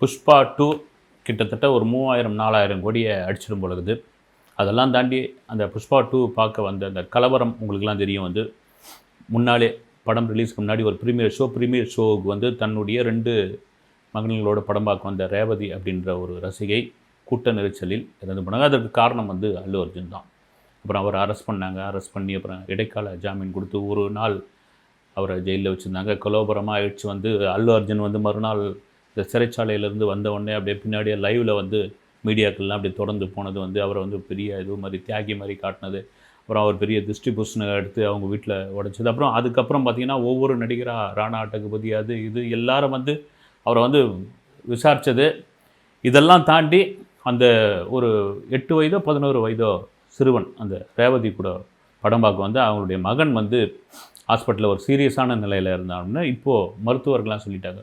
Pushpa two கிட்டத்தட்ட ஒரு மூவாயிரம் நாலாயிரம் கோடியை அடிச்சிடும் பொழுது அதெல்லாம் தாண்டி அந்த புஷ்பா டூ பார்க்க வந்த அந்த கலவரம் உங்களுக்குலாம் தெரியும். வந்து முன்னாலே படம் ரிலீஸ்க்கு முன்னாடி ஒரு ப்ரீமியர் ஷோ ப்ரீமியர் ஷோவுக்கு வந்து தன்னுடைய ரெண்டு மகன்களோட படம் பார்க்க வந்த ரேவதி அப்படின்ற ஒரு ரசிகை கூட்ட நெரிச்சலில் இறந்து போனாங்க. அதற்கு காரணம் வந்து அல்லு அர்ஜுன் தான். அப்புறம் அவரை அரெஸ்ட் பண்ணாங்க. அரெஸ்ட் பண்ணி அப்புறம் இடைக்கால ஜாமீன் கொடுத்து ஒரு நாள் அவரை ஜெயிலில் வச்சுருந்தாங்க. கலோபரமாக ஆயிடுச்சு. வந்து அல்லு அர்ஜுன் வந்து மறுநாள் இந்த சிறைச்சாலையிலேருந்து வந்த உடனே அப்படியே பின்னாடியே லைவில் வந்து மீடியாக்கள்லாம் அப்படியே தொடர்ந்து போனது வந்து அவரை வந்து பெரிய இது மாதிரி தியாகி மாதிரி காட்டினது. அப்புறம் அவர் பெரிய திருஷ்டி புஷ்ணை எடுத்து அவங்க வீட்டில் உடைச்சது. அப்புறம் அதுக்கப்புறம் பார்த்தீங்கன்னா ஒவ்வொரு நடிகராக ராணா அட்டகுபதி அது இது எல்லாரும் வந்து அவரை வந்து விசாரித்தது இதெல்லாம் தாண்டி அந்த ஒரு எட்டு வயதோ பதினோரு வயதோ சிறுவன் அந்த ரேவதி கூட படம் பார்க்க வந்து அவங்களுடைய மகன் வந்து ஹாஸ்பிட்டலில் ஒரு சீரியஸான நிலையில் இருந்தாங்கன்னா இப்போது மருத்துவர்கள்லாம் சொல்லிட்டாங்க.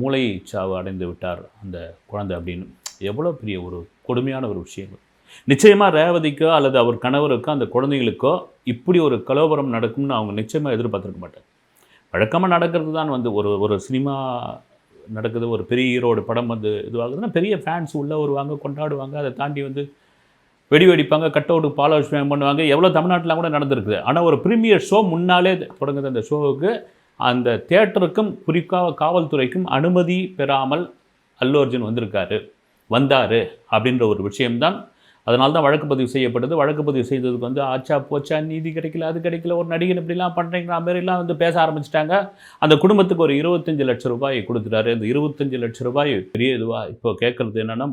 மூளை சாவு அடைந்து விட்டார் அந்த குழந்தை அப்படின்னு. எவ்வளோ பெரிய ஒரு கொடுமையான ஒரு விஷயம் நிச்சயமாக ரேவதிக்கோ அல்லது அவர் கணவருக்கோ அந்த குழந்தைகளுக்கோ இப்படி ஒரு கலோபரம் நடக்கும்னு அவங்க நிச்சயமாக எதிர்பார்த்துருக்க மாட்டாங்க. வழக்கமாக நடக்கிறது தான் வந்து ஒரு ஒரு சினிமா நடக்குது ஒரு பெரிய ஹீரோட படம் வந்து இதுவாகுதுன்னா பெரிய ஃபேன்ஸ் உள்ளே வருவாங்க கொண்டாடுவாங்க அதை தாண்டி வந்து வெடி வெடிப்பாங்க கட் அவுட்டு பாலாபிஷேகம் பண்ணுவாங்க. எவ்வளோ தமிழ்நாட்டில் கூட நடந்திருக்குது. ஆனால் ஒரு ப்ரீமியர் ஷோ முன்னாலே தொடங்குது அந்த ஷோவுக்கு அந்த தேட்டருக்கும் குறிப்பாக காவல்துறைக்கும் அனுமதி பெறாமல் அல்லு அர்ஜுன் வந்திருக்காரு. வந்தார் அப்படின்ற ஒரு விஷயம்தான். அதனால தான் வழக்கு பதிவு செய்யப்பட்டது. வழக்கு பதிவு செய்ததுக்கு வந்து ஆச்சா போச்சா நீதி கிடைக்கல அது கிடைக்கல ஒரு நடிகன் இப்படிலாம் பண்ணுறீங்களா மாரிலாம் வந்து பேச ஆரம்பிச்சிட்டாங்க. அந்த குடும்பத்துக்கு ஒரு இருபத்தஞ்சு லட்சம் ரூபாய் கொடுத்துட்டாரு. அந்த இருபத்தஞ்சி லட்சம் ரூபாய் பெரிய இதுவாக இப்போ கேட்குறது என்னென்னா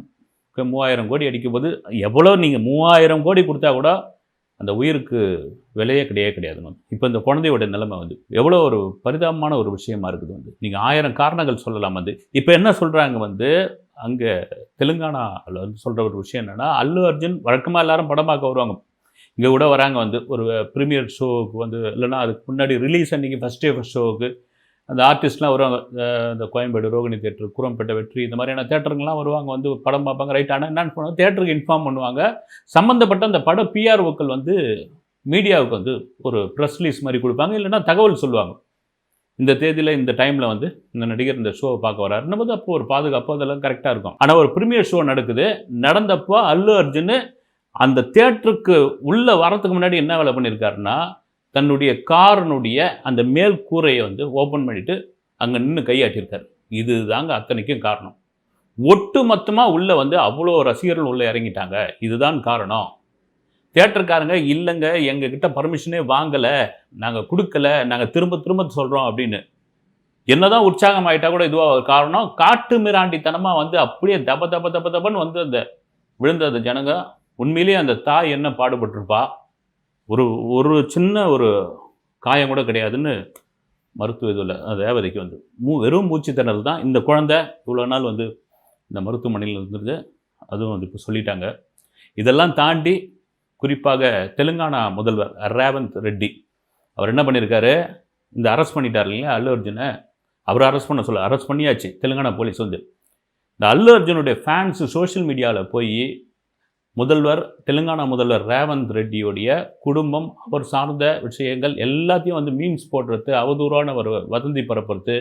மூவாயிரம் கோடி அடிக்கும்போது எவ்வளோ நீங்கள் மூவாயிரம் கோடி கொடுத்தா கூட அந்த உயிருக்கு விலையே கிடையவே கிடையாது இப்போ இந்த குழந்தையோட நிலைமை வந்து எவ்வளோ ஒரு பரிதாபமான ஒரு விஷயமா இருக்குது வந்து. நீங்கள் ஆயிரம் காரணங்கள் சொல்லலாம் வந்து. இப்போ என்ன சொல்கிறாங்க வந்து அங்கே தெலுங்கானாவில் வந்து சொல்கிற ஒரு விஷயம் என்னென்னா அல்லு அர்ஜுன் வழக்கமாக எல்லாரும் படமாக்க வருவாங்க. இங்கே கூட வராங்க வந்து ஒரு ப்ரீமியர் ஷோவுக்கு வந்து இல்லைன்னா அதுக்கு முன்னாடி ரிலீஸ் அன்றைக்கி ஃபஸ்ட் டே ஃபஸ்ட் ஷோவுக்கு அந்த ஆர்டிஸ்ட்லாம் வருவாங்க. இந்த கோயம்பேடு ரோகிணி தேட்டர் குரம்பேட்டை வெற்றி இந்த மாதிரியான தேட்டருங்கெலாம் வருவாங்க. வந்து படம் பார்ப்பாங்க. ரைட் ஆனால் என்னென்னு பண்ணுவாங்க தேட்டருக்கு இன்ஃபார்ம் பண்ணுவாங்க. சம்மந்தப்பட்ட அந்த பட பிஆர்ஓக்கள் வந்து மீடியாவுக்கு வந்து ஒரு ப்ரெஸ் ரிலீஸ் மாதிரி கொடுப்பாங்க. இல்லைன்னா தகவல் சொல்லுவாங்க. இந்த தேதியில் இந்த டைமில் வந்து இந்த நடிகர் இந்த ஷோவை பார்க்க வராருன்னு போது அப்போ ஒரு பாதுகாப்பு அதெல்லாம் கரெக்டாக இருக்கும். ஆனால் ஒரு ப்ரீமியர் ஷோ நடக்குது. நடந்தப்போ அல்லு அர்ஜுன் அந்த தேட்டருக்கு உள்ளே வரத்துக்கு முன்னாடி என்ன வேலை பண்ணியிருக்காருன்னா தன்னுடைய காரனுடைய அந்த மேல் கூரையை வந்து ஓப்பன் பண்ணிவிட்டு அங்கே நின்று கையாட்டியிருக்காரு. இது தாங்க அத்தனைக்கும் காரணம். ஒட்டு மொத்தமாக உள்ளே வந்து அவ்வளோ ரசிகர்கள் உள்ளே இறங்கிட்டாங்க. இதுதான் காரணம். தேட்டருக்காரங்க இல்லைங்க எங்ககிட்ட பர்மிஷனே வாங்கலை. நாங்கள் கொடுக்கல. நாங்கள் திரும்ப திரும்ப சொல்கிறோம் அப்படின்னு. என்னதான் உற்சாகம் ஆகிட்டா கூட இதுவாக ஒரு காரணம். காட்டு மிராண்டித்தனமாக வந்து அப்படியே தப தப தப தபன்னு வந்து அந்த விழுந்த அந்த ஜனங்க உண்மையிலேயே அந்த தாய் என்ன பாடுபட்டிருப்பா? ஒரு ஒரு சின்ன ஒரு காயம் கூட கிடையாதுன்னு மருத்துவ இதில் ரேவதிக்கு வந்து. மூ வெறும் மூச்சு திணறல் தான். இந்த குழந்தை இவ்வளோ நாள் வந்து இந்த மருத்துவமனையில் இருந்தது அதுவும் வந்து இப்போ சொல்லிட்டாங்க. இதெல்லாம் தாண்டி குறிப்பாக தெலுங்கானா முதல்வர் ரேவந்த் ரெட்டி அவர் என்ன பண்ணியிருக்காரு இந்த அரெஸ்ட் பண்ணிட்டார் இல்லையா அல்லு அர்ஜுனை? அவர் அரெஸ்ட் பண்ண சொல்ல அரெஸ்ட் பண்ணியாச்சு. தெலுங்கானா போலீஸ் வந்து. இந்த அல்லு அர்ஜுனுடைய ஃபேன்ஸு சோஷியல் மீடியாவில் போய் முதல்வர் தெலுங்கானா முதல்வர் ரேவந்த் ரெட்டியோடைய குடும்பம் அவர் சார்ந்த விஷயங்கள் எல்லாத்தையும் வந்து மீன்ஸ் போடுறது அவதூறான ஒரு வதந்தி பரப்புறது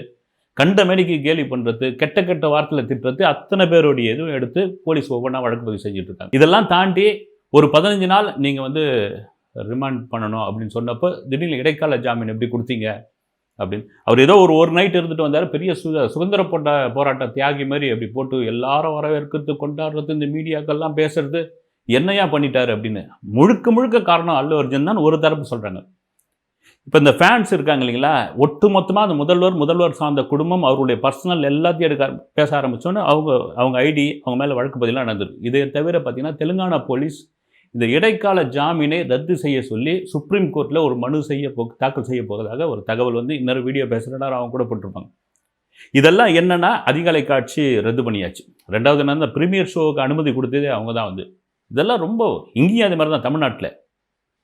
கண்ட மேடிக்கு கேலி பண்ணுறது கெட்ட கெட்ட வார்த்தையில் திட்டுறது அத்தனை பேருடைய இதுவும் எடுத்து போலீஸ் ஒவ்வொன்றா வழக்கு பதிவு செஞ்சுட்டு இருக்காங்க இதெல்லாம் தாண்டி ஒரு பதினஞ்சு நாள் நீங்கள் வந்து ரிமாண்ட் பண்ணணும் அப்படின்னு சொன்னப்போ திடீர்னு இடைக்கால ஜாமீன் எப்படி கொடுத்தீங்க அப்படின்னு. அவர் ஏதோ ஒரு ஒரு நைட் இருந்துட்டு வந்தார் பெரிய சு சுதந்திர போட்ட போராட்ட தியாகி மாதிரி அப்படி போட்டு எல்லாரும் வரவேற்கிறது கொண்டாடுறது இந்த மீடியாக்கள்லாம் பேசுறது என்னையா பண்ணிட்டார் அப்படின்னு முழுக்க முழுக்க காரணம் அல்லு அர்ஜுன் தான் ஒரு தரப்பு சொல்கிறாங்க இப்போ இந்த ஃபேன்ஸ் இருக்காங்க இல்லைங்களா? ஒட்டு மொத்தமாக அந்த முதல்வர் முதல்வர் சார்ந்த குடும்பம் அவருடைய பர்சனல் எல்லாத்தையும் எடுக்க பேச ஆரம்பித்தோன்னு அவங்க அவங்க ஐடி அவங்க மேலே வழக்கு பதிலாக நடந்திருக்கு இதை தவிர பார்த்தீங்கன்னா தெலுங்கானா போலீஸ் இந்த இடைக்கால ஜாமீனை ரத்து செய்ய சொல்லி சுப்ரீம் கோர்ட்டில் ஒரு மனு செய்ய போ தாக்கல் செய்ய போகிறதாக ஒரு தகவல் வந்து இன்னொரு வீடியோ பேசுகிறனால அவங்க கூட போட்டிருப்பாங்க. இதெல்லாம் என்னென்னா அதிகாலை காட்சி ரத்து பண்ணியாச்சு. ரெண்டாவது என்ன ப்ரீமியர் ஷோவுக்கு அனுமதி கொடுத்ததே அவங்க தான் வந்து. இதெல்லாம் ரொம்ப இங்கேயும் அதே மாதிரி தான் தமிழ்நாட்டில்.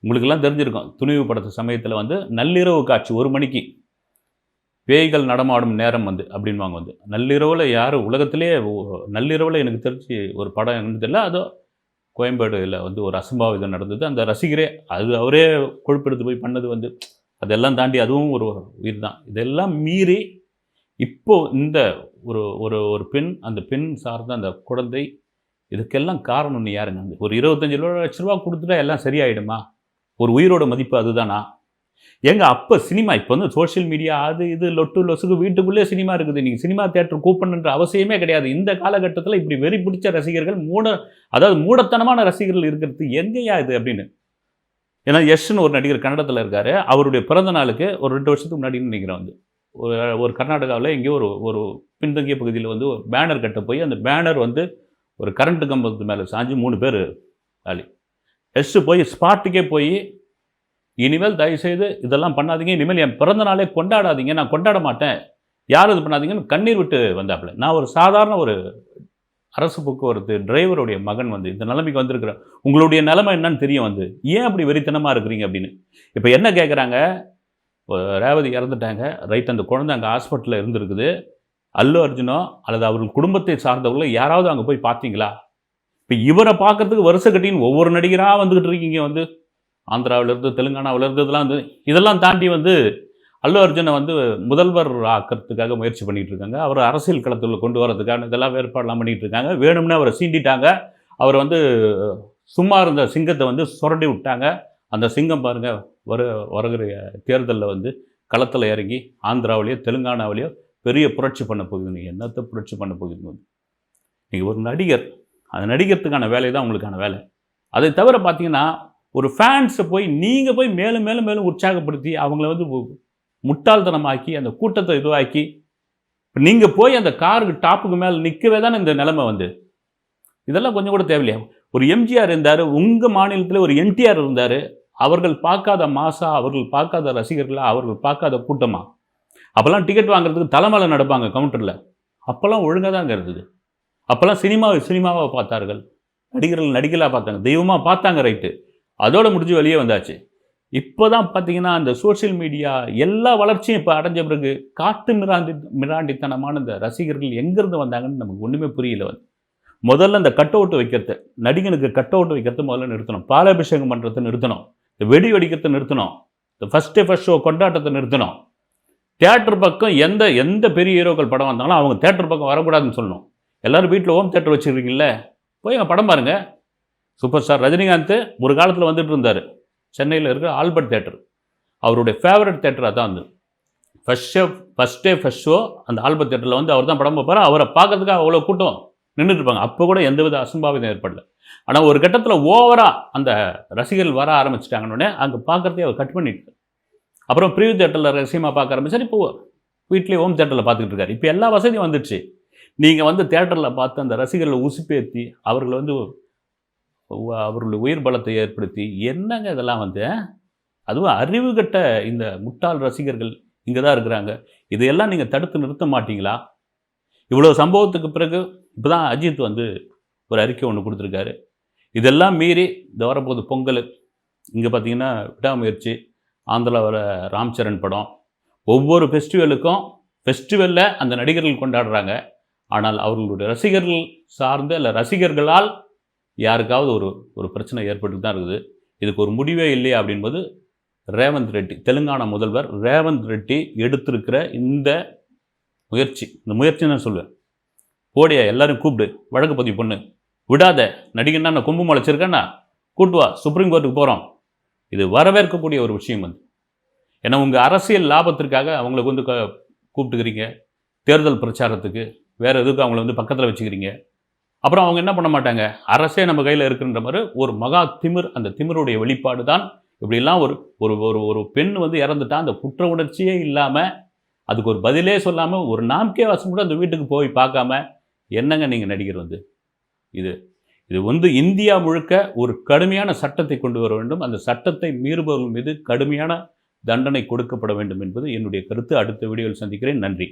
உங்களுக்கெல்லாம் தெரிஞ்சிருக்கும் துணிவு படத்து சமயத்தில் வந்து நள்ளிரவு காட்சி ஒரு மணிக்கு பேய்கள் நடமாடும் நேரம் வந்து அப்படின்வாங்க வந்து. நள்ளிரவில் யார் உலகத்திலே நள்ளிரவில் எனக்கு தெரிஞ்சு ஒரு படம் என்னதில்லை தெரியல அதோ கோயம்பேடுல வந்து ஒரு அசம்பாவிதம் நடந்தது. அந்த ரசிகரே அது அவரே கொழுப்பெடுத்து போய் பண்ணது வந்து அதெல்லாம் தாண்டி அதுவும் ஒரு உயிர் தான் இதெல்லாம் மீறி இப்போ இந்த ஒரு ஒரு ஒரு பெண் அந்த பெண் சார்ந்த அந்த குழந்தை இதுக்கெல்லாம் காரணம் யாருங்க? அந்த ஒரு இருபத்தஞ்சி லட்ச ரூபா கொடுத்துட்டா எல்லாம் சரியாயிடுமா? ஒரு உயிரோட மதிப்பு அதுதானா? எங்க அப்போ சினிமா இப்போ வந்து சோஷியல் மீடியா அது இது லொட்டு லொசுக்கு வீட்டுக்குள்ளே சினிமா இருக்குது. நீங்கள் சினிமா தேட்டர் கூப்பிடணுன்ற அவசியமே கிடையாது. இந்த காலகட்டத்தில் இப்படி வெறி பிடிச்ச ரசிகர்கள் மூட அதாவது மூடத்தனமான ரசிகர்கள் இருக்கிறது எங்கேயா இது அப்படின்னு. ஏன்னா யஷ்னு ஒரு நடிகர் கன்னடத்தில் இருக்கார். அவருடைய பிறந்த நாளுக்கு ஒரு ரெண்டு வருஷத்துக்கு முன்னாடி நினைக்கிறேன் வந்து. ஒரு ஒரு கர்நாடகாவில் எங்கேயோ ஒரு ஒரு பின்தங்கிய பகுதியில் வந்து ஒரு பேனர் கட்ட போய் அந்த பேனர் வந்து ஒரு கரண்ட்டு கம்பத்து மேலே சாஞ்சு மூணு பேர் காலி எஸ்ஸு போய் ஸ்பாட்டுக்கே போய் இனிமேல் தயவுசெய்து இதெல்லாம் பண்ணாதீங்க. இனிமேல் என் பிறந்த நாளே கொண்டாடாதீங்க. நான் கொண்டாட மாட்டேன். யாரும் இது பண்ணாதீங்கன்னு கண்ணீர் விட்டு வந்தாப்புல. நான் ஒரு சாதாரண ஒரு அரசு போக்குவரத்து டிரைவருடைய மகன் வந்து இந்த நிலைமைக்கு வந்திருக்கிறேன் உங்களுடைய நிலைமை என்னன்னு தெரியும் வந்து ஏன் அப்படி வெறித்தனமாக இருக்கிறீங்க? அப்படின்னு. இப்போ என்ன கேட்குறாங்க ரேவதி இறந்துட்டாங்க. ரைட் அந்த குழந்தை அங்கே ஹாஸ்பிட்டலில் இருந்திருக்குது. அல்லு அர்ஜுனோ அல்லது அவர்கள் குடும்பத்தை சார்ந்தவர்களோ யாராவது அங்கே போய் பார்த்தீங்களா? இப்போ இவரை பார்க்கறதுக்கு வருஷ கட்டின்னு ஒவ்வொரு நடிகராக வந்துக்கிட்டு இருக்கீங்க வந்து. ஆந்திராவிலேருந்து தெலுங்கானாவிலேருந்து இதெல்லாம் வந்து இதெல்லாம் தாண்டி வந்து அல்லு அர்ஜுனை வந்து முதல்வர் ஆக்கிறதுக்காக முயற்சி பண்ணிகிட்டு இருக்காங்க. அவர் அரசியல் களத்தில் கொண்டு வரதுக்கான இதெல்லாம் ஏற்பாடெல்லாம் பண்ணிகிட்டு இருக்காங்க. வேணும்னே அவரை சீண்டிட்டாங்க. அவர் வந்து சும்மா இருந்த சிங்கத்தை வந்து சுரண்டி விட்டாங்க. அந்த சிங்கம் பாருங்கள் வர வருகிற தேர்தலில் வந்து களத்தில் இறங்கி ஆந்திராவிலேயோ தெலுங்கானாவிலேயோ பெரிய புரட்சி பண்ண போகுது. நீங்கள் என்னத்தை புரட்சி பண்ண போகுதுன்னு நீங்கள் ஒரு நடிகர். அந்த நடிகத்துக்கான வேலை தான் உங்களுக்கான வேலை. அதை தவிர பார்த்தீங்கன்னா ஒரு ஃபேன்ஸை போய் நீங்கள் போய் மேலும் மேலும் மேலும் உற்சாகப்படுத்தி அவங்கள வந்து முட்டாள்தனமாக்கி அந்த கூட்டத்தை இதுவாக்கி இப்போ நீங்கள் போய் அந்த காருக்கு டாப்புக்கு மேலே நிற்கவே தானே இந்த நிலைமை வந்து இதெல்லாம் கொஞ்சம் கூட தேவையில்லையா? ஒரு எம்ஜிஆர் இருந்தார் உங்கள் மாநிலத்தில் ஒரு என்டிஆர் இருந்தார் அவர்கள் பார்க்காத மாசா அவர்கள் பார்க்காத ரசிகர்களா அவர்கள் பார்க்காத கூட்டமாக அப்போல்லாம் டிக்கெட் வாங்குறதுக்கு தலைமலை நடப்பாங்க கவுண்டரில் அப்போல்லாம் ஒழுங்காக தாங்க இருந்தது. அப்போல்லாம் சினிமாவை சினிமாவாக பார்த்தார்கள். நடிகர்கள் நடிகலாக பார்த்தாங்க. தெய்வமாக பார்த்தாங்க ரைட்டு அதோடு முடிஞ்சு வெளியே வந்தாச்சு. இப்போ தான் பார்த்தீங்கன்னா அந்த சோஷியல் மீடியா எல்லா வளர்ச்சியும் இப்போ அடைஞ்ச பிறகு காட்டு மிராண்டி மிராண்டித்தனமான இந்த ரசிகர்கள் எங்கேருந்து வந்தாங்கன்னு நமக்கு ஒன்றுமே புரியல வந்து. முதல்ல இந்த கட் அவுட் வைக்கிறது நடிகனுக்கு கட் அவுட் வைக்கிறது முதல்ல நிறுத்தணும். பாலாபிஷேகம் பண்ணுறதை நிறுத்தணும். இந்த வெடி வெடிக்கிறத நிறுத்தணும். இந்த ஃபஸ்ட்டே ஃபஸ்ட் ஷோ கொண்டாட்டத்தை நிறுத்தணும். தேட்டர் பக்கம் எந்த எந்த பெரிய ஹீரோக்கள் படம் வந்தாலும் அவங்க தேட்டர் பக்கம் வரக்கூடாதுன்னு சொல்லணும். எல்லோரும் வீட்டில் ஹோம் தேட்டர் வச்சுருக்கீங்களே போய் அங்கே படம் பாருங்கள் சூப்பர் ஸ்டார் ரஜினிகாந்த் ஒரு காலத்தில் வந்துட்டு இருந்தார். சென்னையில் இருக்கிற ஆல்பர்ட் தேட்டர் அவருடைய ஃபேவரட் தேட்டராக அதான் வந்து first show first day first show அந்த ஆல்பர்ட் தேட்டரில் வந்து அவர் தான் படம் பார்ப்பார். அவரை பார்க்கறதுக்காக அவ்வளோ கூட்டம் நின்றுட்டு இருப்பாங்க. அப்போ கூட எந்தவித அசம்பாவிதம் ஏற்படல. ஆனால் ஒரு கட்டத்தில் ஓவராக அந்த ரசிகர்கள் வர ஆரம்பிச்சிட்டாங்கன்னு அங்கே பார்க்குறதே அவர் கட் பண்ணிட்டு அப்புறம் பிரிவு தேட்டரில் ரகசியமாக பார்க்க ஆரம்பிச்சார். இப்போ வீட்லேயே ஹோம் தேட்டரில் பார்த்துக்கிட்டு இருக்காரு. இப்போ எல்லா வசதியும் வந்துடுச்சு. நீங்கள் வந்து தேட்டரில் பார்த்து அந்த ரசிகர்களை உசுப்பேற்றி அவர்களை வந்து அவர்களுடைய உயிர் பலத்தை ஏற்படுத்தி என்னங்க இதெல்லாம் வந்து? அதுவும் அறிவு கட்ட இந்த முட்டாள் ரசிகர்கள் இங்கே தான் இருக்கிறாங்க. இதையெல்லாம் நீங்கள் தடுத்து நிறுத்த மாட்டீங்களா? இவ்வளோ சம்பவத்துக்கு பிறகு இப்போ தான் அஜித் வந்து ஒரு அறிக்கை ஒன்று கொடுத்துருக்காரு. இதெல்லாம் மீறி இந்த வரப்போகுது பொங்கல். இங்கே பார்த்தீங்கன்னா விடாமுயற்சி. ஆந்திராவில் வர ராம் சரண் படம். ஒவ்வொரு ஃபெஸ்டிவலுக்கும் ஃபெஸ்டிவலில் அந்த நடிகர்கள் கொண்டாடுறாங்க. ஆனால் அவர்களுடைய ரசிகர்கள் சார்ந்து இல்லை ரசிகர்களால் யாருக்காவது ஒரு ஒரு பிரச்சனை ஏற்பட்டு தான் இருக்குது. இதுக்கு ஒரு முடிவே இல்லையா அப்படின்போது ரேவந்த் ரெட்டி தெலுங்கானா முதல்வர் ரேவந்த் ரெட்டி எடுத்திருக்கிற இந்த முயற்சி இந்த முயற்சி நான் சொல்லுவேன் ஓடியா எல்லாரும் கூப்பிடு வழக்கு பதிவு பண்ணு. விடாத நடிகன்னா நான் கொம்பு முளைச்சிருக்கேன்னா கூட்டு வா சுப்ரீம் கோர்ட்டுக்கு போகிறோம் இது வரவேற்கக்கூடிய ஒரு விஷயம் வந்து ஏன்னா உங்கள் அரசியல் லாபத்திற்காக அவங்களுக்கு வந்து கூப்பிட்டுக்கிறீங்க. தேர்தல் பிரச்சாரத்துக்கு. வேறு எதுக்கு அவங்கள வந்து பக்கத்தில் வச்சுக்கிறீங்க. அப்புறம் அவங்க என்ன பண்ண மாட்டாங்க? அரசே நம்ம கையில் இருக்குன்ற மாதிரி ஒரு மகா திமிர் அந்த திமிருடைய வெளிப்பாடு தான். இப்படிலாம் ஒரு ஒரு ஒரு ஒரு பெண் வந்து இறந்துட்டா அந்த குற்ற உணர்ச்சியே இல்லாமல் அதுக்கு ஒரு பதிலே சொல்லாமல் ஒரு நாம்கே வாசம் கூட அந்த வீட்டுக்கு போய் பார்க்காம என்னங்க நீங்கள் நடிகர் வந்து இது இது வந்து இந்தியா முழுக்க ஒரு கடுமையான சட்டத்தை கொண்டு வர வேண்டும். அந்த சட்டத்தை மீறுபவர்கள் மீது கடுமையான தண்டனை கொடுக்கப்பட வேண்டும் என்பது என்னுடைய கருத்து. அடுத்த வீடியோவில் சந்திக்கிறேன். நன்றி.